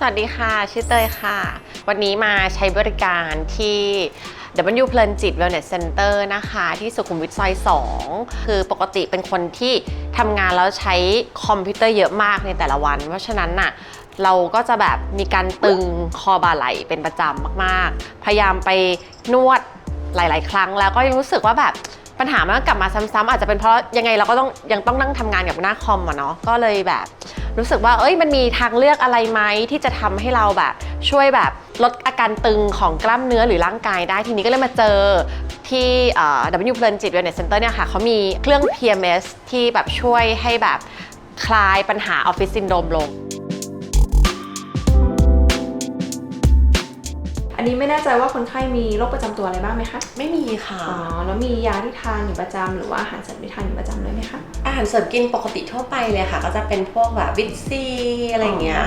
สวัสดีค่ะ ชื่อเตยค่ะ วันนี้มาใช้บริการที่ W เพลินจิต Wellness Center นะคะ ที่สุขุมวิทซอย 2 คือปกติเป็นคนที่ทำงานแล้วใช้คอมพิวเตอร์เยอะมากในแต่ละวัน เพราะฉะนั้นน่ะเราก็จะแบบมีการตึงคอบ่าไหล่เป็นประจำมากๆ พยายามไปนวดหลาย ๆ ครั้ง แล้วก็ยังรู้สึกว่าแบบปัญหามันก็กลับมาซ้ำๆอาจจะเป็นเพราะยังไงเราก็ต้องยังต้องนั่งทำงานกับหน้าคอมอะเนาะก็เลยแบบ รู้สึกว่าเอ้ยมันมีทางเลือกอะไรไหมที่จะทำให้เราแบบช่วยแบบลดอาการตึงของกล้ามเนื้อหรือร่างกายได้ทีนี้ก็เลยมาเจอที่ W เพลินจิต Wellness Center เนี่ยค่ะเขามีเครื่อง PMS ที่แบบช่วยให้แบบคลายปัญหาออฟฟิศซินโดรมลง อันนี้ไม่แน่ใจว่าคนไข้มีโรคประจำตัวอะไรบ้างไหมคะ ไม่มีค่ะ อ๋อ แล้วมียาที่ทานอยู่ประจำหรือว่าอาหารเสริมที่ทานอยู่ประจำด้วยไหมคะ อาหารเสริมกินปกติทั่วไปเลยค่ะ ก็จะเป็นพวกแบบวิตซีอะไรอย่างเงี้ย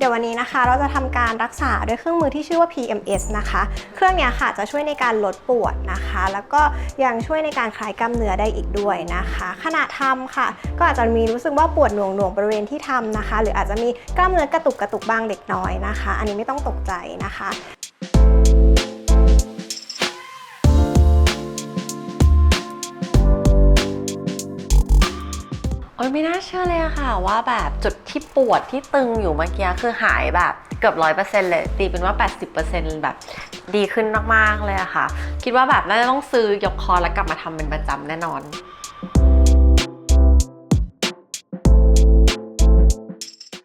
เดี๋ยววันนี้นะคะ เราจะทำการรักษาด้วยเครื่องมือที่ชื่อว่า PMS นะคะ เครื่องนี้ค่ะจะช่วยในการลดปวดนะคะ แล้วก็ยังช่วยในการคลายกล้ามเนื้อได้อีกด้วยนะคะ ขณะทำค่ะ ก็อาจจะมีรู้สึกว่าปวดหน่วงหน่วงๆบริเวณที่ทำนะคะ หรืออาจจะมีกล้ามเนื้อกระตุกกระตุกบ้างเล็กน้อยนะคะ อันนี้ไม่ต้องตกใจนะคะ อ้ยไม่น่าเชื่อเลยอะค่ะ ว่าแบบจุดที่ปวดที่ตึงอยู่เมื่อกี้คือหายแบบเกือบร้อยเปอร์เซ็นต์เลย ตีเป็นว่า 80%แบบดีขึ้นมาก ๆ เลยอะค่ะ คิดว่าแบบน่าจะต้องซื้อยกคอแล้วกลับมาทำเป็นประจำแน่นอน